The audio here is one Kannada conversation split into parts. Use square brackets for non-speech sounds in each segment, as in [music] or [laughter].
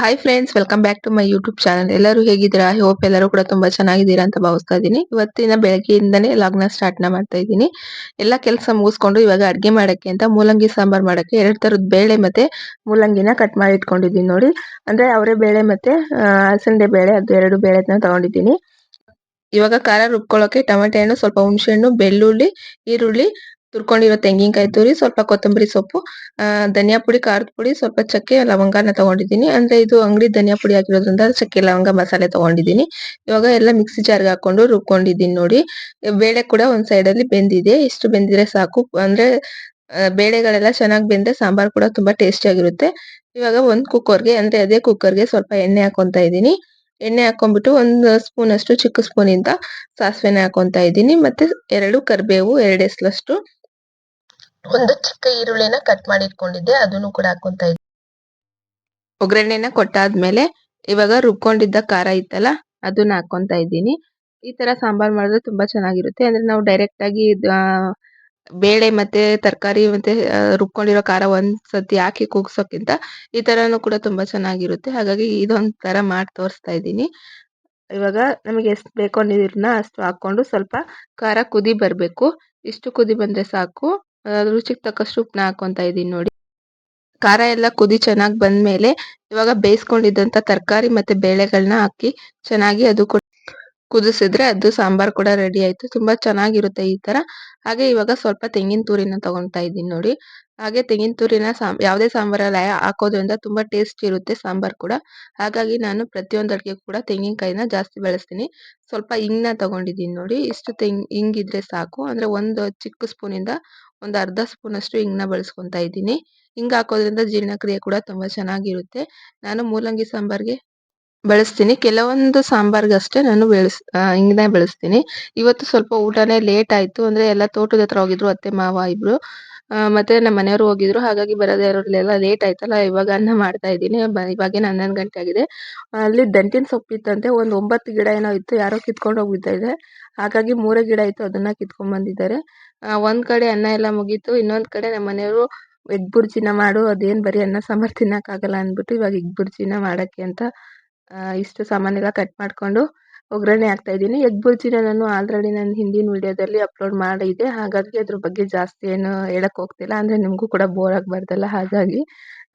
Hi friends welcome back to my YouTube channel ಎಲ್ಲರೂ ಹೇಗಿದ್ದೀರಾ? ಐ ಹೋಪ್ ಎಲ್ಲರೂ ಕೂಡ ತುಂಬಾ ಚೆನ್ನಾಗಿದ್ದೀರಾ ಅಂತ ಭಾವಿಸ್ತಾ ಇದ್ದೀನಿ. ಇವತ್ತಿನ ಬೆಳಗ್ಗೆಯಿಂದನೇ ಲಾಗ್ನ ಸ್ಟಾರ್ಟ್ ಮಾಡ್ತಾ ಇದ್ದೀನಿ. ಎಲ್ಲ ಕೆಲಸ ಮುಗಿಸ್ಕೊಂಡು ಇವಾಗ ಅಡ್ಗೆ ಮಾಡೋಕ್ಕೆ ಅಂತ ಮೂಲಂಗಿ ಸಾಂಬಾರ್ ಮಾಡೋಕ್ಕೆ ಎರಡು ತರದ ಬೇಳೆ ಮತ್ತೆ ಮೂಲಂಗಿನ ಕಟ್ ಮಾಡಿ ಇಟ್ಕೊಂಡಿದ್ದೀನಿ ನೋಡಿ. ಅಂದ್ರೆ ಅವರೇ ಬೇಳೆ ಮತ್ತೆ ಅಲಸಂದೆ ಬೇಳೆ, ಅದು ಎರಡು ಬೇಳೆನ ತಗೊಂಡಿದ್ದೀನಿ. ಇವಾಗ ಖಾರ ರುಬ್ಕೊಳ್ಳೋಕೆ ಟೊಮೆಟೆ ಹಣ್ಣು, ಸ್ವಲ್ಪ ಹುಣಸೆ ಹಣ್ಣು, ಬೆಳ್ಳುಳ್ಳಿ, ಈರುಳ್ಳಿ ತುರ್ಕೊಂಡಿರೋ ತೆಂಗಿನಕಾಯಿ ತುರಿ, ಸ್ವಲ್ಪ ಕೊತ್ತಂಬರಿ ಸೊಪ್ಪು ಧನಿಯಾ ಪುಡಿ, ಖಾರದ ಪುಡಿ, ಸ್ವಲ್ಪ ಚಕ್ಕೆ, ಲವಂಗನ ತಗೊಂಡಿದ್ದೀನಿ. ಅಂದ್ರೆ ಇದು ಅಂಗಡಿ ಧನಿಯಾ ಪುಡಿ ಆಗಿರೋದ್ರಿಂದ ಚಕ್ಕೆ, ಲವಂಗ ಮಸಾಲೆ ತಗೊಂಡಿದ್ದೀನಿ. ಇವಾಗ ಎಲ್ಲ ಮಿಕ್ಸಿ ಜಾರ್ಗೆ ಹಾಕೊಂಡು ರುಬ್ಕೊಂಡಿದ್ದೀನಿ ನೋಡಿ. ಬೇಳೆ ಕೂಡ ಒಂದ್ ಸೈಡ್ ಅಲ್ಲಿ ಬೆಂದಿದೆ. ಇಷ್ಟು ಬೆಂದಿದ್ರೆ ಸಾಕು. ಅಂದ್ರೆ ಬೇಳೆಗಳೆಲ್ಲ ಚೆನ್ನಾಗಿ ಬೆಂದ್ರೆ ಸಾಂಬಾರ್ ಕೂಡ ತುಂಬಾ ಟೇಸ್ಟಿ ಆಗಿರುತ್ತೆ. ಇವಾಗ ಒಂದ್ ಕುಕ್ಕರ್ಗೆ ಅಂದ್ರೆ ಅದೇ ಕುಕ್ಕರ್ಗೆ ಸ್ವಲ್ಪ ಎಣ್ಣೆ ಹಾಕೊಂತ ಇದ್ದೀನಿ. ಎಣ್ಣೆ ಹಾಕೊಂಡ್ಬಿಟ್ಟು ಒಂದು ಸ್ಪೂನ್ ಅಷ್ಟು ಚಿಕ್ಕ ಸ್ಪೂನ್ ಇಂದ ಸಾಸಿವೆನೆ ಹಾಕೊಂತ ಇದ್ದೀನಿ. ಮತ್ತೆ ಎರಡು ಕರಿಬೇವು, ಎರಡು ಎಸ್ಲಷ್ಟು. ಒಂದು ಚಿಕ್ಕ ಈರುಳ್ಳಿನ ಕಟ್ ಮಾಡಿ ಇಟ್ಕೊಂಡಿದ್ದೆ, ಅದನ್ನು ಕೂಡ ಹಾಕೊಂತ ಇದ್ದೆ. ಒಗ್ಗರಣೆನ ಕೊಟ್ಟಾದ್ಮೇಲೆ ಇವಾಗ ರುಬ್ಕೊಂಡಿದ್ದ ಖಾರ ಇತ್ತಲ್ಲ, ಅದನ್ನ ಹಾಕೊಂತ ಇದ್ದೀನಿ. ಈ ತರ ಸಾಂಬಾರ್ ಮಾಡಿದ್ರೆ ತುಂಬಾ ಚೆನ್ನಾಗಿರುತ್ತೆ. ಅಂದ್ರೆ ನಾವು ಡೈರೆಕ್ಟ್ ಆಗಿ ಬೇಳೆ ಮತ್ತೆ ತರಕಾರಿ ಮತ್ತೆ ರುಬ್ಕೊಂಡಿರೋ ಖಾರ ಒಂದ್ಸತಿ ಹಾಕಿ ಕೂಗ್ಸೋಕ್ಕಿಂತ ಈ ತರನು ಕೂಡ ತುಂಬಾ ಚೆನ್ನಾಗಿರುತ್ತೆ. ಹಾಗಾಗಿ ಇದೊಂದ್ ತರ ಮಾಡಿ ತೋರಿಸ್ತಾ ಇದ್ದೀನಿ. ಇವಾಗ ನಮಗೆ ಎಷ್ಟು ಬೇಕೋ ನೀರನ್ನ ಅಷ್ಟು ಹಾಕೊಂಡು ಸ್ವಲ್ಪ ಖಾರ ಕುದಿ ಬರಬೇಕು. ಇಷ್ಟು ಕುದಿ ಬಂದ್ರೆ ಸಾಕು. ರುಚಿಗೆ ತಕ್ಕಷ್ಟು ಉಪ್ಪನ್ನ ಹಾಕೊಂತ ಇದ್ದೀನಿ ನೋಡಿ. ಖಾರ ಎಲ್ಲ ಕುದಿ ಚೆನ್ನಾಗಿ ಬಂದ್ಮೇಲೆ ಇವಾಗ ಬೇಯಿಸ್ಕೊಂಡಿದ್ದಂತ ತರಕಾರಿ ಮತ್ತೆ ಬೇಳೆಗಳನ್ನ ಹಾಕಿ ಚೆನ್ನಾಗಿ ಅದು ಕುದಿಸಿದ್ರೆ ಅದು ಸಾಂಬಾರ್ ಕೂಡ ರೆಡಿ ಆಯ್ತು. ತುಂಬಾ ಚೆನ್ನಾಗಿರುತ್ತೆ ಈ ತರ. ಹಾಗೆ ಇವಾಗ ಸ್ವಲ್ಪ ತೆಂಗಿನ ತುರಿನ ತಗೊಂತಾ ಇದ್ದೀನಿ ನೋಡಿ. ಹಾಗೆ ತೆಂಗಿನ ತುರಿನ ಯಾವುದೇ ಸಾಂಬಾರಲ್ಲಿ ಹಾಕೋದ್ರಿಂದ ತುಂಬಾ ಟೇಸ್ಟ್ ಇರುತ್ತೆ ಸಾಂಬಾರ್ ಕೂಡ. ಹಾಗಾಗಿ ನಾನು ಪ್ರತಿಯೊಂದು ಅಡಿಗೆ ಕೂಡ ತೆಂಗಿನಕಾಯಿನ ಜಾಸ್ತಿ ಬಳಸ್ತೀನಿ. ಸ್ವಲ್ಪ ಹಿಂಗ್ನ ತಗೊಂಡಿದ್ದೀನಿ ನೋಡಿ. ಇಷ್ಟು ತೆಂಗ್ ಹಿಂಗಿದ್ರೆ ಸಾಕು. ಅಂದ್ರೆ ಒಂದು ಚಿಕ್ಕ ಸ್ಪೂನ್ ಇಂದ ಒಂದು ಅರ್ಧ ಸ್ಪೂನ್ ಅಷ್ಟು ಹಿಂಗ್ನ ಬಳಸ್ಕೊಂತ ಇದ್ದೀನಿ. ಹಿಂಗ್ ಹಾಕೋದ್ರಿಂದ ಜೀರ್ಣಕ್ರಿಯೆ ಕೂಡ ತುಂಬಾ ಚೆನ್ನಾಗಿರುತ್ತೆ. ನಾನು ಮೂಲಂಗಿ ಸಾಂಬಾರ್ಗೆ ಬಳಸ್ತೀನಿ. ಕೆಲವೊಂದು ಸಾಂಬಾರ್ಗಷ್ಟೇ ನಾನು ಬೆಳೆಸ್ ಹಿಂಗನ್ನೇ ಬಳಸ್ತೀನಿ. ಇವತ್ತು ಸ್ವಲ್ಪ ಊಟನೇ ಲೇಟ್ ಆಯ್ತು. ಅಂದ್ರೆ ಎಲ್ಲ ತೋಟದ ಹತ್ರ ಹೋಗಿದ್ರು, ಅತ್ತೆ, ಮಾವ, ಇಬ್ರು. ಮತ್ತೆ ನಮ್ಮ ಮನೆಯವರು ಹೋಗಿದ್ರು. ಹಾಗಾಗಿ ಬರೋದೇ ಇರೋದ್ಲೆಲ್ಲ ಲೇಟ್ ಆಯ್ತಲ್ಲ, ಇವಾಗ ಅನ್ನ ಮಾಡ್ತಾ ಇದ್ದೀನಿ. ಇವಾಗೇನು ಹನ್ನೊಂದು ಗಂಟೆ ಆಗಿದೆ. ಅಲ್ಲಿ ದಂಟಿನ ಸೊಪ್ಪಿತ್ತಂತೆ. ಒಂದು ಒಂಬತ್ತು ಗಿಡ ಏನೋ ಇತ್ತು. ಯಾರೋ ಕಿತ್ಕೊಂಡು ಹೋಗ್ಬಿಟ್ಟಿದೆ ಹಾಗಾಗಿ ಮೂರೇ ಗಿಡ ಇತ್ತು. ಅದನ್ನ ಕಿತ್ಕೊಂಡ್ ಬಂದಿದ್ದಾರೆ. ಒಂದ್ ಕಡೆ ಅನ್ನ ಎಲ್ಲ ಮುಗೀತು, ಇನ್ನೊಂದ್ ಕಡೆ ನಮ್ಮ ಮನೆಯವರು ಎಗ್ ಬುರ್ಜಿನ ಮಾಡು, ಅದೇನ್ ಬರೀ ಅನ್ನ ಸಾಂಬಾರ್ ತಿನ್ನಕ್ಕಾಗಲ್ಲ ಅಂದ್ಬಿಟ್ಟು ಇವಾಗ ಎಗ್ ಬುರ್ಜಿನ ಮಾಡಕ್ಕೆ ಅಂತ ಇಷ್ಟು ಸಾಮಾನೆಲ್ಲ ಕಟ್ ಮಾಡ್ಕೊಂಡು ಒಗ್ಗರಣೆ ಹಾಕ್ತಾ ಇದ್ದೀನಿ. ಎಗ್ ಬುರ್ಜಿನ ನಾನು ಆಲ್ರೆಡಿ ನನ್ನ ಹಿಂದಿನ ವಿಡಿಯೋದಲ್ಲಿ ಅಪ್ಲೋಡ್ ಮಾಡಿದ್ದೆ ಹಾಗಾಗಿ ಅದ್ರ ಬಗ್ಗೆ ಜಾಸ್ತಿ ಏನು ಹೇಳಕ್ ಹೋಗ್ತಿಲ್ಲ, ಅಂದ್ರೆ ನಿಮಗೂ ಕೂಡ ಬೋರ್ ಆಗ್ಬಾರ್ದಲ್ಲ ಹಾಗಾಗಿ.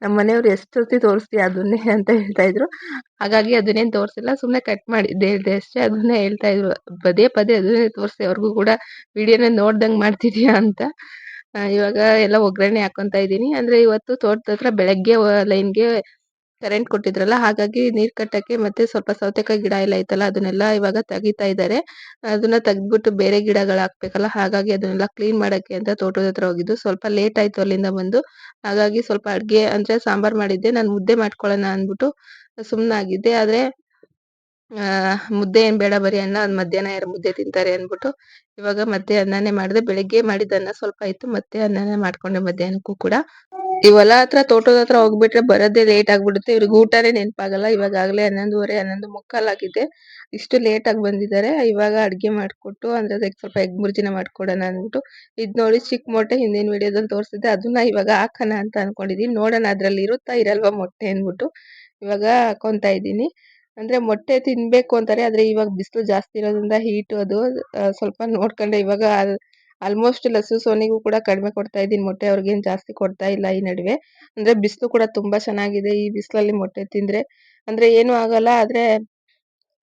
ನಮ್ಮ ಮನೆಯವ್ರು ಎಷ್ಟೊತ್ತಿ ತೋರಿಸ್ತೀಯ ಅದನ್ನೇ [laughs] ಅಂತ ಹೇಳ್ತಾ ಇದ್ರು. ಹಾಗಾಗಿ ಅದನ್ನೇನು ತೋರಿಸಿಲ್ಲ ಸುಮ್ಮನೆ ಕಟ್ ಮಾಡಿದ್ದೆ ಹೇಳ್ದೆ ಅಷ್ಟೇ ಅದನ್ನೇ ಹೇಳ್ತಾ ಇದ್ರು. ಪದೇ ಪದೇ ಅದನ್ನೇ ತೋರಿಸಿ, ಅವ್ರಿಗೂ ಕೂಡ ವಿಡಿಯೋನ ನೋಡ್ದಂಗೆ ಮಾಡ್ತಿದ್ಯಾ ಅಂತ. ಇವಾಗ ಎಲ್ಲ ಒಗ್ಗರಣೆ ಹಾಕೊಂತ ಇದ್ದೀನಿ. ಅಂದ್ರೆ ಇವತ್ತು ತೋಟದ ಹತ್ರ ಬೆಳಗ್ಗೆ ಲೈನ್ಗೆ ಕರೆಂಟ್ ಕೊಟ್ಟಿದ್ರಲ್ಲ, ಹಾಗಾಗಿ ನೀರ್ ಕಟ್ಟಕ್ಕೆ ಮತ್ತೆ ಸ್ವಲ್ಪ ಸೌತೆಕಾಯಿ ಗಿಡ ಎಲ್ಲ ಐತಲ್ಲ, ಅದನ್ನೆಲ್ಲ ಇವಾಗ ತೆಗಿತಾ ಇದ್ದಾರೆ ಅದನ್ನ ತೆಗ್ದ್ಬಿಟ್ಟು ಬೇರೆ ಗಿಡಗಳು ಹಾಕ್ಬೇಕಲ್ಲ, ಹಾಗಾಗಿ ಅದನ್ನೆಲ್ಲ ಕ್ಲೀನ್ ಮಾಡಕ್ಕೆ ಅಂತ ತೋಟದ ಹತ್ರ ಹೋಗಿದ್ದು. ಸ್ವಲ್ಪ ಲೇಟ್ ಆಯ್ತು ಅಲ್ಲಿಂದ ಬಂದು. ಹಾಗಾಗಿ ಸ್ವಲ್ಪ ಅಡ್ಗೆ ಅಂದ್ರೆ ಸಾಂಬಾರ್ ಮಾಡಿದ್ದೆ, ನಾನು ಮುದ್ದೆ ಮಾಡ್ಕೊಳ್ಳೋಣ ಅಂದ್ಬಿಟ್ಟು ಸುಮ್ನಾಗಿದ್ದೆ. ಆದ್ರೆ, ಆ, ಮುದ್ದೆ ಏನ್ ಬೇಡ ಬರೀ ಅನ್ನ ಮಧ್ಯಾಹ್ನ ಯಾರು ಮುದ್ದೆ ತಿಂತಾರೆ ಅನ್ಬಿಟ್ಟು ಇವಾಗ ಮತ್ತೆ ಅನ್ನನೇ ಮಾಡಿದೆ. ಬೆಳಿಗ್ಗೆ ಮಾಡಿದ ಅನ್ನ ಸ್ವಲ್ಪ ಇತ್ತು ಮತ್ತೆ ಅನ್ನನೇ ಮಾಡ್ಕೊಂಡೆ ಮಧ್ಯಾಹ್ನಕ್ಕೂ ಕೂಡ. ಈ ಹೊಲ ಹತ್ರ ತೋಟದ ಹತ್ರ ಹೋಗ್ಬಿಟ್ರೆ ಬರೋದೇ ಲೇಟ್ ಆಗ್ಬಿಡುತ್ತೆ. ಇವ್ರಿಗೆ ಊಟನೇ ನೆನಪಾಗಲ್ಲ. ಇವಾಗ ಆಗ್ಲೇ ಹನ್ನೊಂದುವರೆ, ಹನ್ನೊಂದು ಮುಕ್ಕಾಲ್ ಆಗಿದೆ. ಇಷ್ಟು ಲೇಟ್ ಆಗಿ ಬಂದಿದ್ದಾರೆ. ಇವಾಗ ಅಡ್ಗೆ ಮಾಡ್ಕೊಟ್ಟು ಅಂದ್ರೆ ಅದಕ್ಕೆ ಸ್ವಲ್ಪ ಎಗ್ ಮುರ್ಜಿನ ಮಾಡ್ಕೊಡೋಣ ಅಂದ್ಬಿಟ್ಟು ಇದ್ ನೋಡಿ ಚಿಕ್ಕ ಮೊಟ್ಟೆ ಹಿಂದಿನ ವಿಡಿಯೋದಲ್ಲಿ ತೋರಿಸಿದ್ದೆ. ಅದನ್ನ ಇವಾಗ ಹಾಕೋಣ ಅಂತ ಅನ್ಕೊಂಡಿದೀನಿ. ನೋಡೋಣ ಅದ್ರಲ್ಲಿ ಇರುತ್ತಾ ಇರಲ್ವಾ ಮೊಟ್ಟೆ ಅಂದ್ಬಿಟ್ಟು. ಇವಾಗ ಹಾಕೊಂತ ಇದ್ದೀನಿ. ಅಂದ್ರೆ ಮೊಟ್ಟೆ ತಿನ್ಬೇಕು ಅಂತಾರೆ. ಆದ್ರೆ ಇವಾಗ ಬಿಸಿಲು ಜಾಸ್ತಿ ಇರೋದ್ರಿಂದ ಹೀಟ್ ಅದು ಸ್ವಲ್ಪ ನೋಡ್ಕೊಂಡೆ ಇವಾಗ ಆಲ್ಮೋಸ್ಟ್ ಲಸು ಸೋನಿಗೂ ಕೂಡ ಕಡಿಮೆ ಕೊಡ್ತಾ ಇದ್ದೀನಿ. ಮೊಟ್ಟೆ ಅವ್ರಿಗೇನು ಜಾಸ್ತಿ ಕೊಡ್ತಾ ಇಲ್ಲ ಈ ನಡುವೆ. ಅಂದ್ರೆ ಬಿಸಿಲು ಕೂಡ ತುಂಬಾ ಚೆನ್ನಾಗಿದೆ. ಈ ಬಿಸಿಲಲ್ಲಿ ಮೊಟ್ಟೆ ತಿಂದ್ರೆ ಅಂದ್ರೆ ಏನು ಆಗಲ್ಲ. ಆದ್ರೆ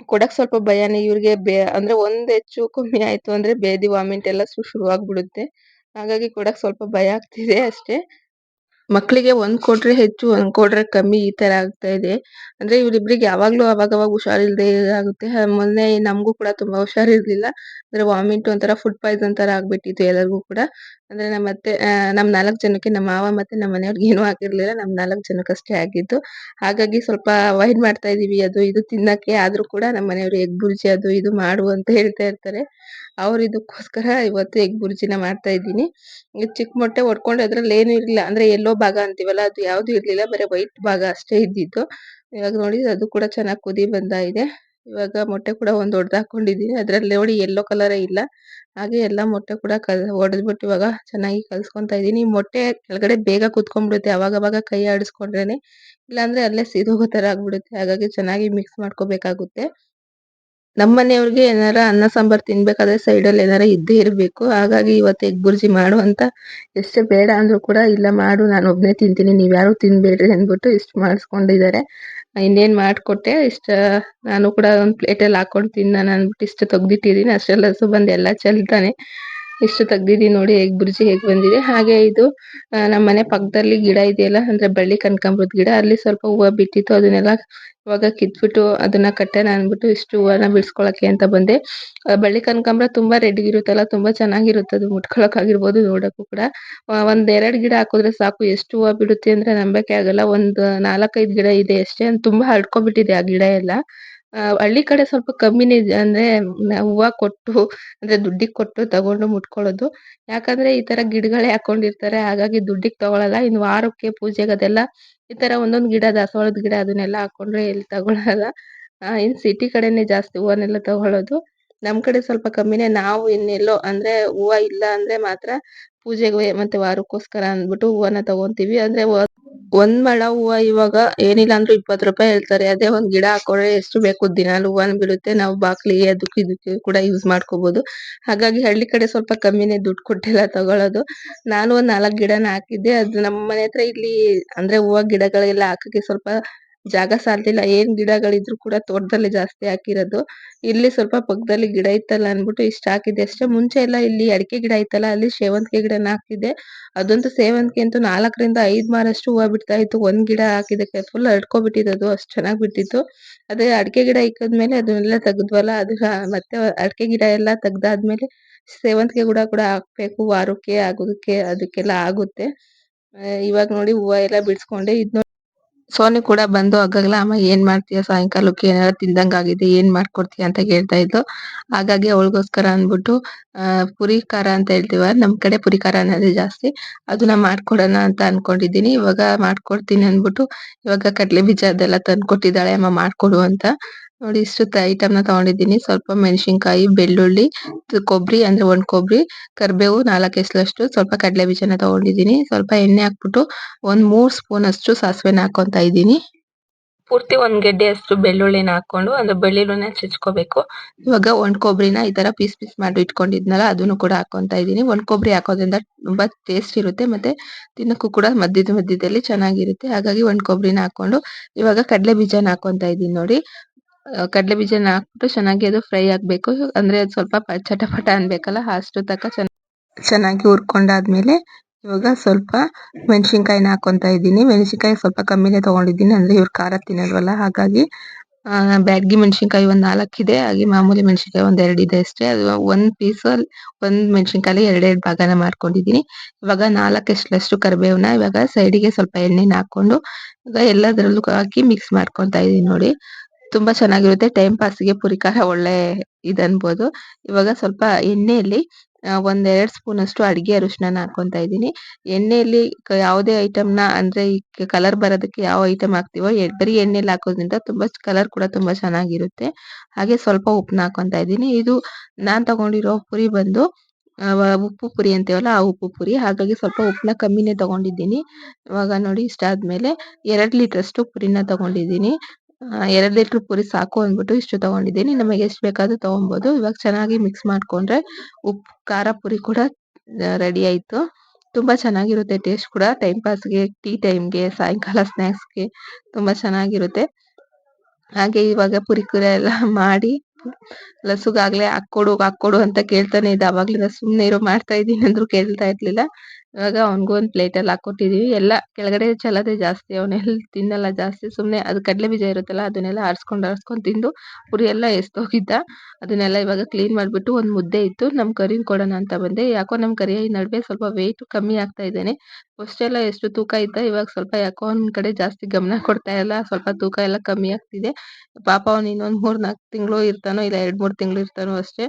ಕೊಡಕ್ಕೆ ಸ್ವಲ್ಪ ಭಯನೇ. ಇವ್ರಿಗೆ ಬೇ, ಅಂದ್ರೆ ಒಂದ್ ಹೆಚ್ಚು ಕಮ್ಮಿ ಆಯ್ತು ಅಂದ್ರೆ ಬೇದಿ ವಾಮಿಂಟ್ ಎಲ್ಲ ಶುರುವಾಗ್ಬಿಡುತ್ತೆ ಹಾಗಾಗಿ ಕೊಡಕ್ಕೆ ಸ್ವಲ್ಪ ಭಯ ಆಗ್ತಿದೆ ಅಷ್ಟೇ. ಮಕ್ಕಳಿಗೆ ಒಂದ್ ಕೊಟ್ರೆ ಹೆಚ್ಚು, ಒಂದ್ ಕೊಟ್ರೆ ಕಮ್ಮಿ ಈ ತರ ಆಗ್ತಾ ಇದೆ. ಅಂದ್ರೆ ಇವ್ರಿಬ್ರಿಗೆ ಯಾವಾಗ್ಲೂ ಅವಾಗ ಅವಾಗ ಹುಷಾರಿಲ್ದೆ ಆಗುತ್ತೆ. ಮೊನ್ನೆ ನಮಗೂ ಕೂಡ ತುಂಬಾ ಹುಷಾರಿರ್ಲಿಲ್ಲ. ಅಂದ್ರೆ ವಾಮಿಟ್ ಒಂಥರ ಫುಡ್ ಪಾಯ್ಸನ್ ತರ ಆಗ್ಬಿಟ್ಟಿತ್ತು ಎಲ್ಲರಿಗೂ ಕೂಡ. ಅಂದ್ರೆ ನಮ್ಮ ಅತ್ತೆ ನಮ್ ನಾಲ್ಕ್ ಜನಕ್ಕೆ, ನಮ್ಮ ಮಾವ ಮತ್ತೆ ನಮ್ಮ ಮನೆಯವ್ರಿಗೆ ಏನೂ ಆಗಿರ್ಲಿಲ್ಲ. ನಮ್ ನಾಲ್ಕ್ ಜನಕ್ಕಷ್ಟೇ ಆಗಿದ್ದು. ಹಾಗಾಗಿ ಸ್ವಲ್ಪ ಅವಾಯ್ಡ್ ಮಾಡ್ತಾ ಇದೀವಿ. ಅದು ಇದು ತಿನ್ನಕ್ಕೆ ಆದ್ರೂ ಕೂಡ ನಮ್ಮ ಮನೆಯವರು ಎಗ್ ಬುರ್ಜಿ, ಅದು ಇದು ಮಾಡು ಅಂತ ಹೇಳ್ತಾ ಇರ್ತಾರೆ. ಅವ್ರ ಇದಕ್ಕೋಸ್ಕರ ಇವತ್ತು ಎಗ್ ಬುರ್ಜಿನ ಮಾಡ್ತಾ ಇದ್ದೀನಿ. ಚಿಕ್ಕ ಮೊಟ್ಟೆ ಒಡ್ಕೊಂಡು ಅದ್ರಲ್ಲಿ ಏನು ಇರ್ಲಿಲ್ಲ. ಅಂದ್ರೆ ಎಲ್ಲೋ ಭಾಗ ಅಂತೀವಲ್ಲ, ಅದು ಯಾವ್ದು ಇರ್ಲಿಲ್ಲ. ಬರೀ ವೈಟ್ ಭಾಗ ಅಷ್ಟೇ ಇದ್ದಿದ್ದು. ಇವಾಗ ನೋಡಿ, ಅದು ಕೂಡ ಚೆನ್ನಾಗಿ ಕುದಿ ಬಂದ ಇದೆ. ಇವಾಗ ಮೊಟ್ಟೆ ಕೂಡ ಒಂದು ದೊಡ್ಡದ್ ಹಾಕೊಂಡಿದೀನಿ ಅದ್ರಲ್ಲಿ ನೋಡಿ ಎಲ್ಲೋ ಕಲರ್ ಇಲ್ಲ. ಹಾಗೆ ಎಲ್ಲ ಮೊಟ್ಟೆ ಕೂಡ ಕಲ್, ಒಡೆದ್ಬಿಟ್ಟು ಇವಾಗ ಚೆನ್ನಾಗಿ ಕಲ್ಸ್ಕೊಂತಾ ಇದ್ದೀನಿ. ಮೊಟ್ಟೆ ಕೆಳಗಡೆ ಬೇಗ ಕುತ್ಕೊಂಡ್ಬಿಡುತ್ತೆ. ಅವಾಗವಾಗ ಕೈ ಆಡಿಸ್ಕೊಂಡ್ರೇನೆ. ಇಲ್ಲಾಂದ್ರೆ ಅಲ್ಲೇ ಹೋಗೋ ತರ ಆಗ್ಬಿಡುತ್ತೆ. ಹಾಗಾಗಿ ಚೆನ್ನಾಗಿ ಮಿಕ್ಸ್ ಮಾಡ್ಕೋಬೇಕಾಗುತ್ತೆ. ನಮ್ ಮನೆಯವ್ರಿಗೆ ಏನಾರ ಅನ್ನ, ಸಾಂಬಾರ್ ತಿನ್ಬೇಕಾದ್ರೆ ಸೈಡ್ ಅಲ್ಲಿ ಏನಾರ ಇದ್ದೇ ಇರಬೇಕು. ಹಾಗಾಗಿ ಇವತ್ತು ಎಗ್ ಬುರ್ಜಿ ಮಾಡು ಅಂತ ಎಷ್ಟೇ ಬೇಡ ಅಂದ್ರು ಕೂಡ ಇಲ್ಲ, ಮಾಡು, ನಾನು ಒಬ್ನೇ ತಿಂತೀನಿ, ನೀವ್ ಯಾರು ತಿನ್ಬೇಡ್ರಿ ಅಂದ್ಬಿಟ್ಟು ಇಷ್ಟು ಮಾಡಿಸ್ಕೊಂಡಿದ್ದಾರೆ. ಇನ್ನೇನ್ ಮಾಡ್ಕೊಟ್ಟೆ, ಇಷ್ಟ, ನಾನು ಕೂಡ ಒಂದ್ ಪ್ಲೇಟ್ ಅಲ್ಲಿ ಹಾಕೊಂಡು ತಿನ್ನೋಣ ಅಂದ್ಬಿಟ್ಟು ಇಷ್ಟು ತೆಗ್ದಿಟ್ಟಿದೀನಿ. ಅಷ್ಟೆಲ್ಲ ಹಸು ಬಂದು ಎಲ್ಲ ಚೆಲ್ತಾನೆ. ಇಷ್ಟು ತೆಗ್ದಿದೀನಿ ನೋಡಿ, ಹೇಗ್ ಬುರ್ಜಿ ಹೇಗ್ ಬಂದಿದೆ. ಹಾಗೆ ಇದು ನಮ್ ಮನೆ ಪಕ್ಕದಲ್ಲಿ ಗಿಡ ಇದೆಯಲ್ಲ, ಅಂದ್ರೆ ಬಳ್ಳಿ ಕನಕಾಂಬರದ ಗಿಡ, ಅಲ್ಲಿ ಸ್ವಲ್ಪ ಹೂವ ಬಿಟ್ಟಿತ್ತು, ಅದನ್ನೆಲ್ಲ ಇವಾಗ ಕಿತ್ಬಿಟ್ಟು ಅದನ್ನ ಕಟ್ಟೋಣ ಅಂದ್ಬಿಟ್ಟು ಇಷ್ಟು ಹೂವನ್ನ ಬಿಡ್ಸ್ಕೊಳಕ್ಕೆ ಅಂತ ಬಂದೆ. ಬಳ್ಳಿ ಕನಕಾಂಬರ ತುಂಬಾ ರೆಡ್ ಇರುತ್ತಲ್ಲ ತುಂಬಾ ಚೆನ್ನಾಗಿರುತ್ತೆ, ಅದು ಮುಟ್ಕೊಳಕ್ ಆಗಿರ್ಬೋದು ನೋಡಕ್ಕೂ ಕೂಡ. ಒಂದ್ ಎರಡ್ ಗಿಡ ಹಾಕಿದ್ರೆ ಸಾಕು, ಎಷ್ಟು ಹೂವ ಬಿಡುತ್ತೆ ಅಂದ್ರೆ ನಂಬಕ್ಕೆ ಆಗಲ್ಲ. ಒಂದ್ ನಾಲ್ಕೈದು ಗಿಡ ಇದೆ ಅಷ್ಟೇ, ತುಂಬಾ ಹರಡ್ಕೊಂಡ್ಬಿಟ್ಟಿದೆ ಆ ಗಿಡ ಎಲ್ಲ. ಹಳ್ಳಿ ಕಡೆ ಸ್ವಲ್ಪ ಕಮ್ಮಿನೇ ಅಂದ್ರೆ ಹೂವ ಕೊಟ್ಟು ಅಂದ್ರೆ ದುಡ್ಡಿಗೆ ಕೊಟ್ಟು ತಗೊಂಡು ಮುಟ್ಕೊಳ್ಳೋದು. ಯಾಕಂದ್ರೆ ಈ ತರ ಗಿಡಗಳೇ ಹಾಕೊಂಡಿರ್ತಾರೆ. ಹಾಗಾಗಿ ದುಡ್ಡಿಗೆ ತಗೊಳಲ್ಲ. ಇನ್ ವಾರಕ್ಕೆ ಪೂಜೆಗೆ ಅದೆಲ್ಲ ಈ ತರ ಒಂದೊಂದ್ ಗಿಡ ದಾಸವಾಳದ ಗಿಡ ಅದನ್ನೆಲ್ಲ ಹಾಕೊಂಡ್ರೆ ಎಲ್ಲಿ ತಗೊಳಲ್ಲ. ಆ, ಇನ್ ಸಿಟಿ ಕಡೆನೆ ಜಾಸ್ತಿ ಹೂವನ್ನೆಲ್ಲ ತಗೊಳ್ಳೋದು ನಮ್ ಕಡೆ ಸ್ವಲ್ಪ ಕಮ್ಮಿನೇ. ನಾವು ಇನ್ನೆಲ್ಲೋ ಅಂದ್ರೆ ಹೂವ ಇಲ್ಲ ಅಂದ್ರೆ ಮಾತ್ರ ಪೂಜೆಗೆ ಮತ್ತೆ ವಾರಕ್ಕೋಸ್ಕರ ಅಂದ್ಬಿಟ್ಟು ಹೂವನ್ನ ತಗೊಂತೀವಿ. ಅಂದ್ರೆ ಒಂದ್ ಮಳ ಹೂವ ಇವಾಗ ಏನಿಲ್ಲ ಅಂದ್ರೂ ಇಪ್ಪತ್ ರೂಪಾಯಿ ಹೇಳ್ತಾರೆ. ಅದೇ ಒಂದ್ ಗಿಡ ಹಾಕೊಂಡ್ರೆ ಎಷ್ಟು ಬೇಕು ದಿನಾಲು ಹೂವನ್ ಬೀಳುತ್ತೆ. ನಾವು ಬಾಕ್ಲಿಗೆ ಅದಕ್ಕೆ ಇದಕ್ಕೆ ಕೂಡ ಯೂಸ್ ಮಾಡ್ಕೋಬಹುದು ಹಾಗಾಗಿ ಹಳ್ಳಿ ಕಡೆ ಸ್ವಲ್ಪ ಕಮ್ಮಿನೇ ದುಡ್ಡು ಕೊಟ್ಟೆಲ್ಲ ತಗೊಳ್ಳೋದು ನಾನು ಒಂದ್ ನಾಲ್ಕ್ ಗಿಡನ ಹಾಕಿದ್ದೆ. ಅದು ನಮ್ಮ ಮನೆ ಹತ್ರ ಇಲ್ಲಿ ಅಂದ್ರೆ ಹೂವ ಗಿಡಗಳೆಲ್ಲ ಹಾಕಕ್ಕೆ ಸ್ವಲ್ಪ ಜಾಗ ಸಾಲ್ತಿಲ್ಲ ಏನ್ ಗಿಡಗಳಿದ್ರು ಕೂಡ ತೋಟದಲ್ಲಿ ಜಾಸ್ತಿ ಹಾಕಿರೋದು. ಇಲ್ಲಿ ಸ್ವಲ್ಪ ಪಕ್ಕದಲ್ಲಿ ಗಿಡ ಇತ್ತಲ್ಲ ಅನ್ಬಿಟ್ಟು ಇಷ್ಟ ಹಾಕಿದ್ದೆ. ಅಷ್ಟೇ ಮುಂಚೆ ಎಲ್ಲ ಇಲ್ಲಿ ಅಡಿಕೆ ಗಿಡ ಇತ್ತಲ್ಲ, ಅಲ್ಲಿ ಸೇವಂತಿಗೆ ಗಿಡನ ಹಾಕಿದ್ದೆ ಅದಂತೂ ಸೇವಂತಿಗೆ ಅಂತೂ ನಾಲ್ಕರಿಂದ ಐದ್ ಮಾರಷ್ಟು ಹೂವ ಬಿಡ್ತಾ ಇತ್ತು. ಒಂದ್ ಗಿಡ ಹಾಕಿದಕ್ಕೆ ಫುಲ್ ಹರಡ್ಕೊಬಿಟ್ಟಿತ್ತು ಅಷ್ಟು ಚೆನ್ನಾಗಿ ಬಿಟ್ಟಿತ್ತು. ಅದೇ ಅಡಿಕೆ ಗಿಡ ಇಕ್ಕದ್ಮೇಲೆ ಅದನ್ನೆಲ್ಲ ತೆಗೆದ್ವಲ್ಲ, ಅದು ಮತ್ತೆ ಅಡಿಕೆ ಗಿಡ ಎಲ್ಲ ತೆಗ್ದಾದ್ಮೇಲೆ ಸೇವಂತಿಗೆ ಗಿಡ ಕೂಡ ಹಾಕ್ಬೇಕು. ವಾರಕ್ಕೆ, ಆಗೋದಕ್ಕೆ ಅದಕ್ಕೆಲ್ಲ ಆಗುತ್ತೆ. ಇವಾಗ ನೋಡಿ ಹೂವ ಎಲ್ಲ ಬಿಡ್ಸ್ಕೊಂಡೆ. ಇದ್ ಸೋನಿ ಕೂಡ ಬಂದು ಆಗಾಗ್ಲ ಅಮ್ಮ, ಏನ್ ಮಾಡ್ತೀಯ? ಸಾಯಂಕಾಲಕ್ಕೆ ಏನಾರ ತಿಂದಂಗ್ ಆಗಿದೆ, ಏನ್ ಮಾಡ್ಕೊಡ್ತೀಯ? ಅಂತ ಕೇಳ್ತಾ ಇದ್ಲು. ಹಾಗಾಗಿ ಅವಳಿಗೋಸ್ಕರ ಅಂದ್ಬಿಟ್ಟು ಪುರಿ ಖಾರ ಅಂತ ಹೇಳ್ತೀವ, ನಮ್ ಕಡೆ ಪುರಿ ಖಾರ ಅನ್ನೋದೇ ಜಾಸ್ತಿ. ಅದನ್ನ ಮಾಡ್ಕೊಡೋಣ ಅಂತ ಅನ್ಕೊಂಡಿದೀನಿ ಇವಾಗ ಮಾಡ್ಕೊಡ್ತೀನಿ ಅಂದ್ಬಿಟ್ಟು, ಇವಾಗ ಕಡ್ಲೆ ಬೀಜ ಅದೆಲ್ಲ ತಂದ್ಕೊಟ್ಟಿದ್ದಾಳೆ, ಅಮ್ಮ, ಮಾಡ್ಕೊಡು ಅಂತ. ನೋಡಿ ಇಷ್ಟು ಐಟಮ್ನ ತಗೊಂಡಿದ್ದೀನಿ. ಸ್ವಲ್ಪ ಮೆಣಸಿನಕಾಯಿ ಬೆಳ್ಳುಳ್ಳಿ ಕೊಬ್ಬರಿ ಅಂದ್ರೆ ಒಂದ್ ಕೊಬ್ಬರಿ ಕರ್ಬೇವು ನಾಲ್ಕು ಎಸ್ಲಷ್ಟು ಸ್ವಲ್ಪ ಕಡಲೆ ಬೀಜನ ತಗೊಂಡಿದ್ದೀನಿ. ಸ್ವಲ್ಪ ಎಣ್ಣೆ ಹಾಕ್ಬಿಟ್ಟು ಒಂದ್ ಮೂರ್ ಸ್ಪೂನ್ ಅಷ್ಟು ಸಾಸಿವೆನ ಹಾಕೊಂತ ಇದ್ದೀನಿ. ಪೂರ್ತಿ ಒಂದ್ ಗೆಡ್ಡೆ ಅಷ್ಟು ಬೆಳ್ಳುಳ್ಳಿನ ಹಾಕೊಂಡು ಅಂದ್ರೆ ಬೆಳ್ಳುಳ್ಳಿನ ಚಚ್ಕೋಬೇಕು. ಇವಾಗ ಒಂದ್ ಕೊಬ್ಬರಿನ ಈ ತರ ಪೀಸ್ ಪೀಸ್ ಮಾಡಿ ಇಟ್ಕೊಂಡಿದ್ನಲ್ಲ ಅದನ್ನು ಕೂಡ ಹಾಕೊಂತ ಇದ್ದೀನಿ. ಒಂದ್ ಕೊಬ್ಬರಿ ಹಾಕೋದ್ರಿಂದ ತುಂಬಾ ಟೇಸ್ಟ್ ಇರುತ್ತೆ ಮತ್ತೆ ತಿನ್ನಕ್ಕೂ ಕೂಡ ಮಧ್ಯದ ಮಧ್ಯದಲ್ಲಿ ಚೆನ್ನಾಗಿರುತ್ತೆ. ಹಾಗಾಗಿ ಒಂದ್ ಕೊಬ್ಬರಿನ ಹಾಕೊಂಡು ಇವಾಗ ಕಡಲೆ ಬೀಜನ ಹಾಕೊಂತ ಇದೀನಿ ನೋಡಿ. ಕಡ್ಲೆ ಬೀಜನ ಹಾಕ್ಬಿಟ್ಟು ಚೆನ್ನಾಗಿ ಅದು ಫ್ರೈ ಆಗ್ಬೇಕು. ಅಂದ್ರೆ ಅದು ಸ್ವಲ್ಪ ಚಟಪಟ ಅನ್ಬೇಕಲ್ಲ, ಅಷ್ಟು ಚೆನ್ನ- ಚೆನ್ನಾಗಿ ಹುರ್ಕೊಂಡಾದ್ಮೇಲೆ ಇವಾಗ ಸ್ವಲ್ಪ ಮೆಣಸಿನ್ಕಾಯಿನ ಹಾಕೊಂತ ಇದ್ದೀನಿ. ಮೆಣಸಿನ್ಕಾಯಿ ಸ್ವಲ್ಪ ಕಮ್ಮಿನೇ ತಗೊಂಡಿದ್ದೀನಿ, ಅಂದ್ರೆ ಇವ್ರು ಖಾರ ತಿನ್ನಲ್ವಲ್ಲ, ಹಾಗಾಗಿ ಬ್ಯಾಡಗಿ ಮೆಣಸಿನ್ಕಾಯಿ ಒಂದ್ ನಾಲ್ಕಿದೆ, ಹಾಗೆ ಮಾಮೂಲಿ ಮೆಣಸಿನ್ಕಾಯಿ ಒಂದ್ ಎರಡ್ ಇದೆ ಅಷ್ಟೇ. ಅದು ಒಂದ್ ಪೀಸ್ ಒಂದ್ ಮೆಣಸಿನ್ಕಾಯಿ ಎರಡೆರಡು ಭಾಗನ ಮಾಡ್ಕೊಂಡಿದೀನಿ ಇವಾಗ ನಾಲ್ಕು ಎಷ್ಟು ಕರಿಬೇವನ್ನ ಇವಾಗ ಸೈಡಿಗೆ ಸ್ವಲ್ಪ ಎಣ್ಣೆನ ಹಾಕೊಂಡು ಇವಾಗ ಎಲ್ಲದರಲ್ಲೂ ಹಾಕಿ ಮಿಕ್ಸ್ ಮಾಡ್ಕೊಂತ ಇದೀನಿ ನೋಡಿ. ತುಂಬಾ ಚೆನ್ನಾಗಿರುತ್ತೆ. ಟೈಮ್ ಪಾಸ್ಗೆ ಪುರಿ ಖಾರ ಒಳ್ಳೆ ಇದ್ ಅನ್ಬೋದು ಇವಾಗ ಸ್ವಲ್ಪ ಎಣ್ಣೆಯಲ್ಲಿ ಆ, ಒಂದ್ ಎರಡ್ ಸ್ಪೂನ್ ಅಷ್ಟು ಅಡಿಗೆ ಅರಿಶಿನ ಹಾಕೊಂತ ಇದೀನಿ ಎಣ್ಣೆಯಲ್ಲಿ ಯಾವುದೇ ಐಟಮ್ನ ಅಂದ್ರೆ ಕಲರ್ ಬರೋದಕ್ಕೆ ಯಾವ ಐಟಮ್ ಹಾಕ್ತಿವೋ ಬರೀ ಎಣ್ಣೆಲಿ ಹಾಕೋದ್ರಿಂದ ತುಂಬಾ ಕಲರ್ ಕೂಡ ತುಂಬಾ ಚೆನ್ನಾಗಿರುತ್ತೆ. ಹಾಗೆ ಸ್ವಲ್ಪ ಉಪ್ಪನ್ನ ಹಾಕೊಂತ ಇದೀನಿ ಇದು ನಾನ್ ತಗೊಂಡಿರೋ ಪುರಿ ಬಂದು ಉಪ್ಪು ಪುರಿ ಅಂತೀವಲ್ಲ ಆ ಉಪ್ಪು ಪುರಿ. ಹಾಗಾಗಿ ಸ್ವಲ್ಪ ಉಪ್ಪನ್ನ ಕಮ್ಮಿನೇ ತಗೊಂಡಿದ್ದೀನಿ. ಇವಾಗ ನೋಡಿ ಇಷ್ಟ ಆದ್ಮೇಲೆ ಎರಡ್ ಲೀಟರ್ ಅಷ್ಟು ಪುರಿನ ತಗೊಂಡಿದ್ದೀನಿ. ಎರಡ್ ಲೀಟರ್ ಪುರಿ ಸಾಕು ಅಂದ್ಬಿಟ್ಟು ಇಷ್ಟು ತಗೊಂಡಿದ್ದೀನಿ. ನಮಗೆ ಎಷ್ಟು ಬೇಕಾದ್ರೂ ತೊಗೊಬೋದು. ಇವಾಗ ಚೆನ್ನಾಗಿ ಮಿಕ್ಸ್ ಮಾಡ್ಕೊಂಡ್ರೆ ಉಪ್ಪು, ಖಾರ ಪುರಿ ಕೂಡ ರೆಡಿ ಆಯ್ತು. ತುಂಬಾ ಚೆನ್ನಾಗಿರುತ್ತೆ ಟೇಸ್ಟ್ ಕೂಡ. ಟೈಮ್ ಪಾಸ್ಗೆ ಟೀ ಟೈಮ್ಗೆ ಸಾಯಂಕಾಲ ಸ್ನ್ಯಾಕ್ಸ್ಗೆ ತುಂಬಾ ಚೆನ್ನಾಗಿರುತ್ತೆ. ಹಾಗೆ ಇವಾಗ ಪುರಿ ಕುರಿ ಎಲ್ಲ [laughs] ಮಾಡಿ ಲಸುಗಾಗ್ಲೇ ಹಾಕ್ಕೊಡು ಹಾಕ್ಕೊಡು ಅಂತ ಕೇಳ್ತಾನೆ ಇದ್ದ. ಅವಾಗ್ಲಿಂದ ಸುಮ್ನೆ ಇರೋ ಮಾಡ್ತಾ ಇದ್ದೀನಿ ಅಂದ್ರು ಕೇಳ್ತಾ ಇರ್ಲಿಲ್ಲ. ಇವಾಗ ಅವ್ನಿಗೂ ಒಂದ್ ಪ್ಲೇಟ್ ಅಲ್ಲಿ ಹಾಕೊಟ್ಟಿದೀವಿ ಎಲ್ಲ ಕೆಳಗಡೆ ಚೆಲ್ಲೋದೇ ಜಾಸ್ತಿ. ಅವನೆಲ್ಲ ತಿನ್ನಲ್ಲ ಜಾಸ್ತಿ. ಸುಮ್ನೆ ಅದು ಕಡಲೆ ಬೀಜ ಇರುತ್ತಲ್ಲ, ಅದನ್ನೆಲ್ಲ ಆರ್ಸ್ಕೊಂಡ್ ಆರ್ಸ್ಕೊಂಡ್ ತಿಂದು ಪುರಿ ಎಲ್ಲ ಎಸ್ತೋಗಿದ್ದ. ಅದನ್ನೆಲ್ಲ ಇವಾಗ ಕ್ಲೀನ್ ಮಾಡ್ಬಿಟ್ಟು ಒಂದ್ ಮುದ್ದೆ ಇತ್ತು. ನಮ್ ಕರಿನ್ ಕೊಡೋಣ ಅಂತ ಬಂದೆ. ಯಾಕೋ ನಮ್ ಕರಿಯ ಈ ನಡುವೆ ಸ್ವಲ್ಪ ವೆಯ್ಟ್ ಕಮ್ಮಿ ಆಗ್ತಾ ಇದ್ದಾನೆ ಫಸ್ಟೆಲ್ಲ ಎಷ್ಟು ತೂಕ ಇದ್ದ ಇವಾಗ ಸ್ವಲ್ಪ ಯಾಕೋ ಒಂದ್ ಕಡೆ ಜಾಸ್ತಿ ಗಮನ ಕೊಡ್ತಾ ಇಲ್ಲ. ಸ್ವಲ್ಪ ತೂಕ ಎಲ್ಲ ಕಮ್ಮಿ ಆಗ್ತಿದೆ. ಪಾಪ ಅವ್ನು ಇನ್ನೊಂದ್ ಮೂರ್ ನಾಲ್ಕು ತಿಂಗಳು ಇರ್ತಾನೋ ಇಲ್ಲ ಎರಡ್ ಮೂರ್ ತಿಂಗಳು ಇರ್ತಾನೋ ಅಷ್ಟೇ.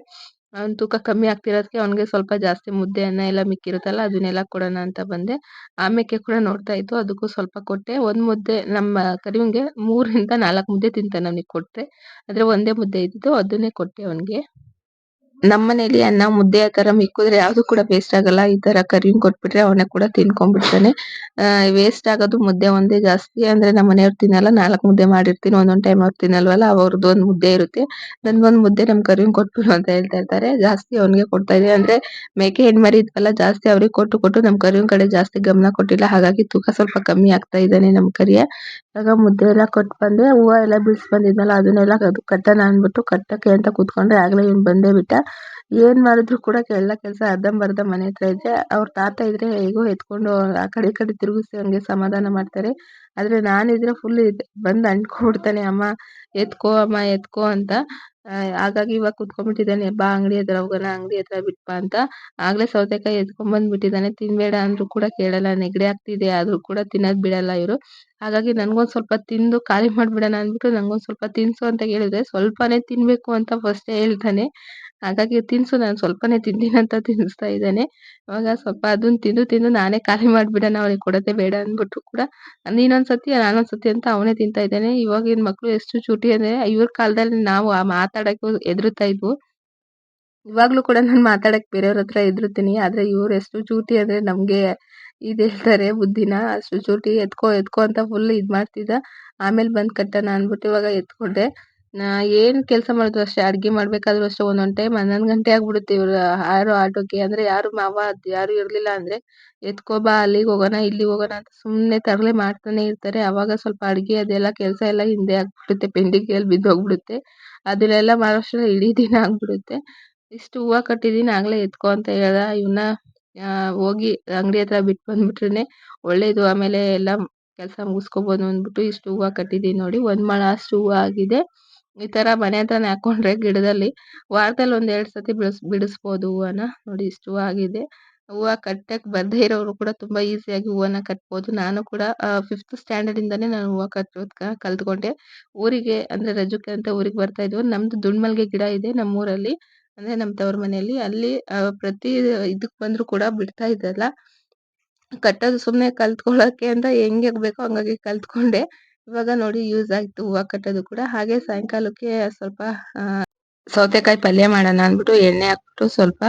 ಅವ್ನ್ ತೂಕ ಕಮ್ಮಿ ಆಗ್ತಿರೋದಕ್ಕೆ ಅವ್ನಿಗೆ ಸ್ವಲ್ಪ ಜಾಸ್ತಿ ಮುದ್ದೆ ಅನ್ನ ಎಲ್ಲ ಮಿಕ್ಕಿರುತ್ತಲ್ಲ ಅದನ್ನೆಲ್ಲ ಕೊಡೋಣ ಅಂತ ಬಂದೆ. ಆಮೇಕೆ ಕೂಡ ನೋಡ್ತಾ ಇತ್ತು ಅದಕ್ಕೂ ಸ್ವಲ್ಪ ಕೊಟ್ಟೆ. ಒಂದ್ ಮುದ್ದೆ ನಮ್ಮ ಕರಿವಂಗೆ ಮೂರಿಂದ ನಾಲ್ಕು ಮುದ್ದೆ ತಿಂತಾನೆ ಅವನಿಗೆ ಕೊಟ್ರೆ ಆದ್ರೆ ಒಂದೇ ಮುದ್ದೆ ಇದ್ದಿದ್ದು ಅದನ್ನೇ ಕೊಟ್ಟೆ ಅವ್ನಿಗೆ. ನಮ್ಮನೇಲಿ ಅನ್ನ ಮುದ್ದೆ ಆ ತರ ಮಿಕ್ಕಿದ್ರೆ ಯಾವ್ದು ಕೂಡ ವೇಸ್ಟ್ ಆಗಲ್ಲ. ಈ ತರ ಕರಿನ್ ಕೊಟ್ಬಿಟ್ರೆ ಅವನೇ ಕೂಡ ತಿನ್ಕೊಂಡ್ಬಿಡ್ತಾನೆ. ವೇಸ್ಟ್ ಆಗೋದು ಮುದ್ದೆ ಒಂದೇ ಜಾಸ್ತಿ. ಅಂದ್ರೆ ನಮ್ಮ ಮನೆಯವ್ರು ತಿನ್ನಲ್ಲ, ನಾಲ್ಕು ಮುದ್ದೆ ಮಾಡಿರ್ತೀನಿ, ಒಂದೊಂದ್ ಟೈಮ್ ಅವ್ರು ತಿನ್ನಲ್ವಲ್ಲ, ಅವ್ರದ್ದು ಒಂದ್ ಮುದ್ದೆ ಇರುತ್ತೆ. ನನ್ಗೊಂದ್ ಮುದ್ದೆ ನಮ್ ಕರಿನ್ ಕೊಟ್ಬಿಡು ಅಂತ ಹೇಳ್ತಾ ಇರ್ತಾರೆ. ಜಾಸ್ತಿ ಅವನಿಗೆ ಕೊಡ್ತಾ ಇದೆ ಅಂದ್ರೆ ಮೇಕೆ ಹೆಣ್ಮರಿ ಇದ್ವಲ್ಲ, ಜಾಸ್ತಿ ಅವ್ರಿಗೆ ಕೊಟ್ಟು ಕೊಟ್ಟು ನಮ್ ಕರಿನ್ ಕಡೆ ಜಾಸ್ತಿ ಗಮನ ಕೊಟ್ಟಿಲ್ಲ. ಹಾಗಾಗಿ ತೂಕ ಸ್ವಲ್ಪ ಕಮ್ಮಿ ಆಗ್ತಾ ಇದ್ದಾನೆ ನಮ್ ಕರಿಯ ಆಗ ಮುದ್ದೆ ಎಲ್ಲ ಕೊಟ್ಟು ಬಂದೆ, ಹೂವ ಎಲ್ಲ ಬಿಡ್ಸ್ ಬಂದಿದ್ನಲ್ಲ, ಅದನ್ನೆಲ್ಲ ಅದು ಕಟ್ಟೋಣ ಅಂದ್ಬಿಟ್ಟು ಕಟ್ಟಕ್ಕೆ ಅಂತ ಕೂತ್ಕೊಂಡ್ರೆ ಆಗ್ಲೇ ಇವ್ನು ಬಂದೇ ಬಿಟ್ಟ. ಏನ್ ಮಾಡಿದ್ರು ಕೂಡ ಎಲ್ಲ ಕೆಲಸ ಅರ್ಧಂಬರ್ಧ ಮನೆ ಹತ್ರ ಇದ್ರೆ ಅವ್ರ ತಾತ ಇದ್ರೆ ಹೇಗೋ ಎತ್ಕೊಂಡು ಆ ಕಡೆ ಈ ಕಡೆ ತಿರುಗಿಸಿ ಹಂಗೆ ಸಮಾಧಾನ ಮಾಡ್ತಾರೆ. ಆದ್ರೆ ನಾನಿದ್ರೆ ಫುಲ್ ಬಂದ್ ಅಂಟ್ಕೊಂಡ್ಬಿಡ್ತಾನೆ ಅಮ್ಮ, ಎತ್ಕೋ ಅಮ್ಮ, ಎತ್ಕೋ ಅಂತ. ಹಾಗಾಗಿ ಇವಾಗ ಕುತ್ಕೊಂಡ್ಬಿಟ್ಟಿದ್ದಾನೆ, ಬಾ, ಅಂಗಡಿ ಹತ್ರ ಹೋಗೋಣ, ಅಂಗಡಿ ಹತ್ರ ಬಿಟ್ಬಾ ಅಂತ. ಆಗ್ಲೇ ಸೌತೆಕಾಯಿ ಎತ್ಕೊಂಡ್ ಬಂದ್ಬಿಟ್ಟಿದ್ದಾನೆ ತಿನ್ಬೇಡ ಅಂದ್ರು ಕೂಡ ಕೇಳಲ್ಲ, ನೆಗಡಿ ಆಗ್ತಿದೆ, ಆದ್ರೂ ಕೂಡ ತಿನ್ನೋದ್ ಬಿಡಲ್ಲ ಇವ್ರು. ಹಾಗಾಗಿ ನನ್ಗೊಂದ್ ಸ್ವಲ್ಪ ತಿಂದು ಖಾಲಿ ಮಾಡ್ಬಿಡೋಣ ಅಂದ್ಬಿಟ್ಟು, ನಂಗೊಂದ್ ಸ್ವಲ್ಪ ತಿನ್ಸು ಅಂತ ಹೇಳಿದ್ರೆ ಸ್ವಲ್ಪನೇ ತಿನ್ಬೇಕು ಅಂತ ಫಸ್ಟೇ ಹೇಳ್ತಾನೆ. ಹಾಗಾಗಿ ತಿನ್ಸು, ನಾನು ಸ್ವಲ್ಪನೇ ಅಂತ ತಿನ್ನಿಸ್ತಾ ಇದ್ದಾನೆ. ಇವಾಗ ಸ್ವಲ್ಪ ಅದನ್ನ ತಿಂದು ತಿಂದು ನಾನೇ ಖಾಲಿ ಮಾಡಿಬಿಡೋಣ, ಅವ್ನಿಗೆ ಕೊಡೋದೇ ಬೇಡ ಅಂದ್ಬಿಟ್ಟು ಕೂಡ. ನೀನೊಂದ್ಸತಿ ಸತಿ ನಾನೊಂದ್ ಸತಿ ಅಂತ ಅವನೇ ತಿಂತಾ ಇದ್ದಾನೆ. ಇವಾಗಿನ ಮಕ್ಕಳು ಎಷ್ಟು ಚೂಟಿ ಅಂದ್ರೆ, ಇವ್ರ ಕಾಲದಲ್ಲಿ ನಾವು ಆ ಮಾತಾಡಕ್ಕೆ ಹೆದ್ರುತಾ ಇದ್ವು. ಇವಾಗ್ಲೂ ಕೂಡ ನಾನು ಮಾತಾಡಕ್ಕೆ ಬೇರೆಯವ್ರ ಹತ್ರ ಎದುರುತ್ತೀನಿ ಆದ್ರೆ ಇವ್ರು ಎಷ್ಟು ಚೂಟಿ ಅಂದ್ರೆ ನಮ್ಗೆ ಇದ್ ಹೇಳ್ತಾರೆ ಬುದ್ಧಿನ. ಅಷ್ಟು ಚೂಟಿ ಎತ್ಕೋ ಎತ್ಕೋ ಅಂತ ಫುಲ್ ಇದ್ ಮಾಡ್ತಿದ್ದ. ಆಮೇಲೆ ಬಂದು ಕಟ್ಟೋಣ ಅಂದ್ಬಿಟ್ಟು ಇವಾಗ ಎತ್ಕೊಂಡೆ. ನಾ ಏನ್ ಕೆಲಸ ಮಾಡಿದ್ರು ಅಷ್ಟೇ, ಅಡ್ಗೆ ಮಾಡಬೇಕಾದ್ರೂ ಅಷ್ಟೇ ಒಂದೊಂದು ಟೈಮ್ ಹನ್ನೊಂದ್ ಗಂಟೆ ಆಗ್ಬಿಡುತ್ತೆ ಇವರು. ಯಾರು ಆಟೋಕ್ಕೆ ಅಂದ್ರೆ ಯಾರು ಮಾವ ಅದು ಯಾರು ಇರ್ಲಿಲ್ಲ ಅಂದ್ರೆ ಎತ್ಕೋ ಬಾ, ಅಲ್ಲಿಗೆ ಹೋಗೋಣ, ಇಲ್ಲಿಗೆ ಹೋಗೋಣ ಅಂತ ಸುಮ್ಮನೆ ತರಲೆ ಮಾಡ್ತಾನೆ ಇರ್ತಾರೆ. ಅವಾಗ ಸ್ವಲ್ಪ ಅಡ್ಗೆ, ಅದೆಲ್ಲ ಕೆಲಸ ಎಲ್ಲ ಹಿಂದೆ ಆಗ್ಬಿಡುತ್ತೆ ಬಿದ್ದು ಹೋಗ್ಬಿಡುತ್ತೆ. ಅದನ್ನೆಲ್ಲ ಮಾಡೋಷ್ಟ್ರಲ್ಲಿ ಇಡೀ ದಿನ ಆಗ್ಬಿಡುತ್ತೆ. ಇಷ್ಟು ಹೂವು ಕಟ್ಟಿದೀನಿ, ಆಗ್ಲೇ ಎತ್ಕೋ ಅಂತ ಹೇಳ್ದ. ಇವನ್ನ ಹೋಗಿ ಅಂಗಡಿ ಹತ್ರ ಬಿಟ್ಟು ಬಂದ್ಬಿಟ್ರೇ ಒಳ್ಳೇದು. ಆಮೇಲೆ ಎಲ್ಲ ಕೆಲಸ ಮುಗಿಸ್ಕೊಬೋದು ಅಂದ್ಬಿಟ್ಟು ಇಷ್ಟು ಹೂವು ಕಟ್ಟಿದೀನಿ ನೋಡಿ. ಒಂದ್ ಮೊಳ ಅಷ್ಟು ಹೂವು ಆಗಿದೆ. ಈ ತರ ಮನೆ ಹತ್ರನೇ ಹಾಕೊಂಡ್ರೆ ಗಿಡದಲ್ಲಿ ವಾರದಲ್ಲಿ ಒಂದ್ ಎರಡ್ ಸತಿ ಬಿಡಿಸ್ ಬಿಡಿಸ್ಬೋದು ಹೂವನ ನೋಡಿ ಇಷ್ಟು ಹೂವ ಆಗಿದೆ. ಹೂವ ಕಟ್ಟಕ್ ಬರ್ದೇ ಇರೋರು ಕೂಡ ತುಂಬಾ ಈಸಿಯಾಗಿ ಹೂವನ ಕಟ್ಬೋದು. ನಾನು ಕೂಡ ಫಿಫ್ತ್ ಸ್ಟ್ಯಾಂಡರ್ಡ್ ಇಂದಾನೇ ನಾನು ಹೂವ ಕಟ್ಟೋದ್ ಕಲ್ತ್ಕೊಂಡೆ. ಊರಿಗೆ, ಅಂದ್ರೆ ರಜಕ್ಕೆ ಅಂತ ಊರಿಗೆ ಬರ್ತಾ ಇದ್ವು. ನಮ್ದು ದುಂಡ್ಮಲ್ಗೆ ಗಿಡ ಇದೆ ನಮ್ಮೂರಲ್ಲಿ, ಅಂದ್ರೆ ನಮ್ಮ ತವ್ರ ಮನೆಯಲ್ಲಿ. ಅಲ್ಲಿ ಪ್ರತಿ ಇದಕ್ ಬಂದ್ರು ಕೂಡ ಬಿಡ್ತಾ ಇದ್ದಲ್ಲ. ಕಟ್ಟೋದು ಸುಮ್ನೆ ಕಲ್ತ್ಕೊಳ್ಳೋಕೆ ಅಂತ ಹೆಂಗೆ ಬೇಕೋ ಹಂಗಾಗಿ ಕಲ್ತ್ಕೊಂಡೆ. ಇವಾಗ ನೋಡಿ ಯೂಸ್ ಆಯ್ತು, ಹೂವ ಕಟ್ಟೋದು ಕೂಡ. ಹಾಗೆ ಸಾಯಂಕಾಲಕ್ಕೆ ಸ್ವಲ್ಪ ಸೌತೆಕಾಯಿ ಪಲ್ಯ ಮಾಡೋಣ ಅಂದ್ಬಿಟ್ಟು ಎಣ್ಣೆ ಹಾಕ್ಬಿಟ್ಟು ಸ್ವಲ್ಪ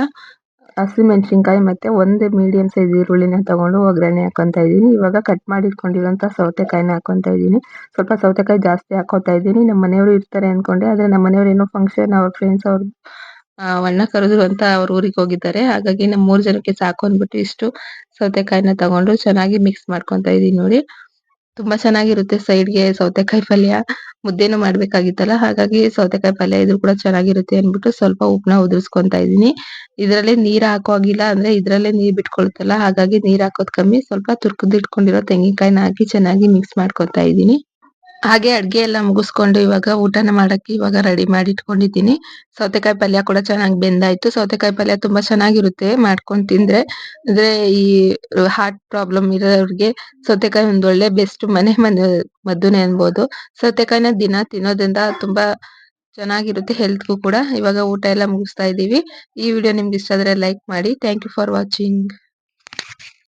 ಹಸಿಮೆಣಸಿನ್ಕಾಯಿ ಮತ್ತೆ ಒಂದು ಮೀಡಿಯಂ ಸೈಜ್ ಈರುಳ್ಳಿನ ತಗೊಂಡು ಒಗ್ಗರಣೆ ಹಾಕೊಂತ ಇದ್ದೀನಿ. ಇವಾಗ ಕಟ್ ಮಾಡಿ ಇಟ್ಕೊಂಡಿರೋಂಥ ಸೌತೆಕಾಯಿನ ಹಾಕೊಂತ ಇದ್ದೀನಿ. ಸ್ವಲ್ಪ ಸೌತೆಕಾಯಿ ಜಾಸ್ತಿ ಹಾಕೋತಾ ಇದ್ದೀನಿ. ನಮ್ಮ ಮನೆಯವರು ಇರ್ತಾರೆ ಅಂದ್ಕೊಂಡೆ ಆದ್ರೆ ನಮ್ಮ ಮನೆಯವರು ಏನೋ ಫಂಕ್ಷನ್ ಅವ್ರ ಫ್ರೆಂಡ್ಸ್ ಅವ್ರ ಅಣ್ಣ ಕರೆದ್ರು ಅಂತ ಅವ್ರ ಊರಿಗೆ ಹೋಗಿದ್ದಾರೆ. ಹಾಗಾಗಿ ನಮ್ಮ ಮೂರ್ ಜನಕ್ಕೆ ಸಾಕು ಅಂದ್ಬಿಟ್ಟು ಇಷ್ಟು ಸೌತೆಕಾಯಿನ ತಗೊಂಡು ಚೆನ್ನಾಗಿ ಮಿಕ್ಸ್ ಮಾಡ್ಕೊಂತ ಇದೀನಿ ನೋಡಿ. ತುಂಬಾ ಚೆನ್ನಾಗಿರುತ್ತೆ ಸೈಡ್ಗೆ ಸೌತೆಕಾಯಿ ಪಲ್ಯ. ಮುದ್ದೆನೂ ಮಾಡ್ಬೇಕಾಗಿತ್ತಲ್ಲ, ಹಾಗಾಗಿ ಸೌತೆಕಾಯಿ ಪಲ್ಯ ಇದ್ರು ಕೂಡ ಚೆನ್ನಾಗಿರುತ್ತೆ ಅನ್ಬಿಟ್ಟು ಸ್ವಲ್ಪ ಉಪ್ಪನ್ನ ಉದುರಿಸ್ಕೊಂತ ಇದೀನಿ ಇದರಲ್ಲಿ ನೀರ್ ಹಾಕೋ ಹಾಗಿಲ್ಲ ಅಂದ್ರೆ ಇದ್ರಲ್ಲೇ ನೀರ್ ಬಿಟ್ಕೊಳುತ್ತಲ್ಲ ಹಾಗಾಗಿ ನೀರ್ ಹಾಕೋದ್ ಕಮ್ಮಿ. ಸ್ವಲ್ಪ ತುರ್ಕದ್ ಇಟ್ಕೊಂಡಿರೋ ತೆಂಗಿನಕಾಯಿನ ಹಾಕಿ ಚೆನ್ನಾಗಿ ಮಿಕ್ಸ್ ಮಾಡ್ಕೊತಾ ಇದೀನಿ ಹಾಗೆ ಅಡ್ಗೆ ಎಲ್ಲ ಮುಗಿಸ್ಕೊಂಡು ಇವಾಗ ಊಟನ ಮಾಡಕ್ಕೆ ಇವಾಗ ರೆಡಿ ಮಾಡಿ ಇಟ್ಕೊಂಡಿದ್ದೀನಿ. ಸೌತೆಕಾಯಿ ಪಲ್ಯ ಕೂಡ ಚೆನ್ನಾಗಿ ಬೆಂದಾಯ್ತು. ಸೌತೆಕಾಯಿ ಪಲ್ಯ ತುಂಬಾ ಚೆನ್ನಾಗಿರುತ್ತೆ ಮಾಡ್ಕೊಂಡ್ ತಿಂದ್ರೆ. ಅಂದ್ರೆ ಈ ಹಾರ್ಟ್ ಪ್ರಾಬ್ಲಮ್ ಇರೋರಿಗೆ ಸೌತೆಕಾಯಿ ಒಂದ್ ಒಳ್ಳೆ ಬೆಸ್ಟ್ ಮನೆ ಮನೆ ಮದ್ದುನೆ ಅನ್ಬೋದು. ಸೌತೆಕಾಯಿನ ದಿನ ತಿನ್ನೋದ್ರಿಂದ ತುಂಬಾ ಚೆನ್ನಾಗಿರುತ್ತೆ ಹೆಲ್ತ್ಗೂ ಕೂಡ. ಇವಾಗ ಊಟ ಎಲ್ಲ ಮುಗಿಸ್ತಾ ಇದೀವಿ ಈ ವಿಡಿಯೋ ನಿಮ್ಗೆ ಇಷ್ಟ ಆದ್ರೆ ಲೈಕ್ ಮಾಡಿ. Thank you for watching